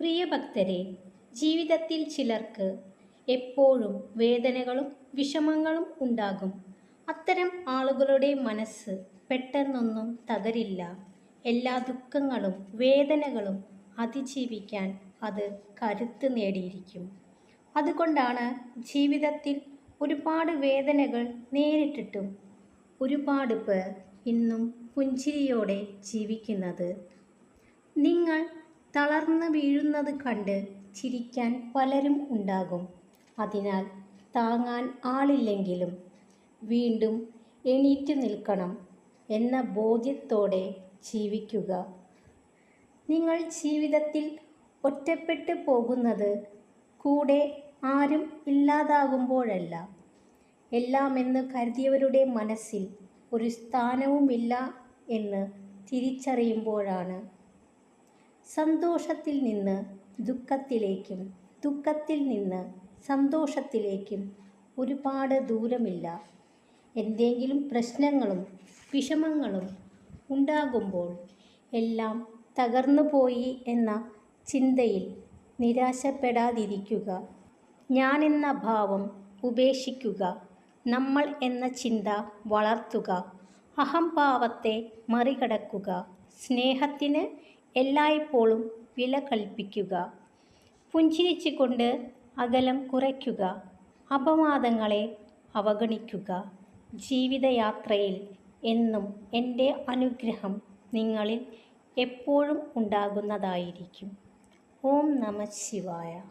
പ്രിയ ഭക്തരെ ജീവിതത്തിൽ ചിലർക്ക് എപ്പോഴും വേദനകളും വിഷമങ്ങളും ഉണ്ടാകും. അത്തരം ആളുകളുടെ മനസ്സ് പെട്ടെന്നൊന്നും തകരില്ല. എല്ലാ ദുഃഖങ്ങളും വേദനകളും അതിജീവിക്കാൻ അത് കരുത്ത് നേടിയിരിക്കും. അതുകൊണ്ടാണ് ജീവിതത്തിൽ ഒരുപാട് വേദനകൾ നേരിട്ടിട്ടും ഒരുപാട് പേർ ഇന്നും പുഞ്ചിരിയോടെ ജീവിക്കുന്നത്. നിങ്ങൾ തളർന്ന് വീഴുന്നത് കണ്ട് ചിരിക്കാൻ പലരും ഉണ്ടാകും. അതിനാൽ താങ്ങാൻ ആളില്ലെങ്കിലും വീണ്ടും എണീറ്റ് നിൽക്കണം എന്ന ബോധ്യത്തോടെ ജീവിക്കുക. നിങ്ങൾ ജീവിതത്തിൽ ഒറ്റപ്പെട്ടു പോകുന്നത് കൂടെ ആരും ഇല്ലാതാകുമ്പോഴല്ല. എല്ലാമെന്ന് കരുതിയവരുടെ മനസ്സിൽ ഒരു സ്ഥാനവുമില്ല എന്ന് തിരിച്ചറിയുമ്പോഴാണ് സന്തോഷത്തിൽ നിന്ന് ദുഃഖത്തിലേക്കും ദുഃഖത്തിൽ നിന്ന് സന്തോഷത്തിലേക്കും ഒരുപാട് ദൂരമില്ല. എന്തെങ്കിലും പ്രശ്നങ്ങളും വിഷമങ്ങളും ഉണ്ടാകുമ്പോൾ എല്ലാം തകർന്നു പോയി എന്ന ചിന്തയിൽ നിരാശപ്പെടാതിരിക്കുക. ഞാൻ എന്ന ഭാവം ഉപേക്ഷിക്കുക. നമ്മൾ എന്ന ചിന്ത വളർത്തുക. അഹംഭാവത്തെ മറികടക്കുക. സ്നേഹത്തിന് എല്ലായ്പ്പോഴും വില കൽപ്പിക്കുക. പുഞ്ചിരിച്ചുകൊണ്ട് അകലം കുറയ്ക്കുക. അപവാദങ്ങളെ അവഗണിക്കുക. ജീവിതയാത്രയിൽ എന്നും എന്റെ അനുഗ്രഹം നിങ്ങളിൽ എപ്പോഴും ഉണ്ടാകുന്നതായിരിക്കും. ഓം നമ ശിവായ.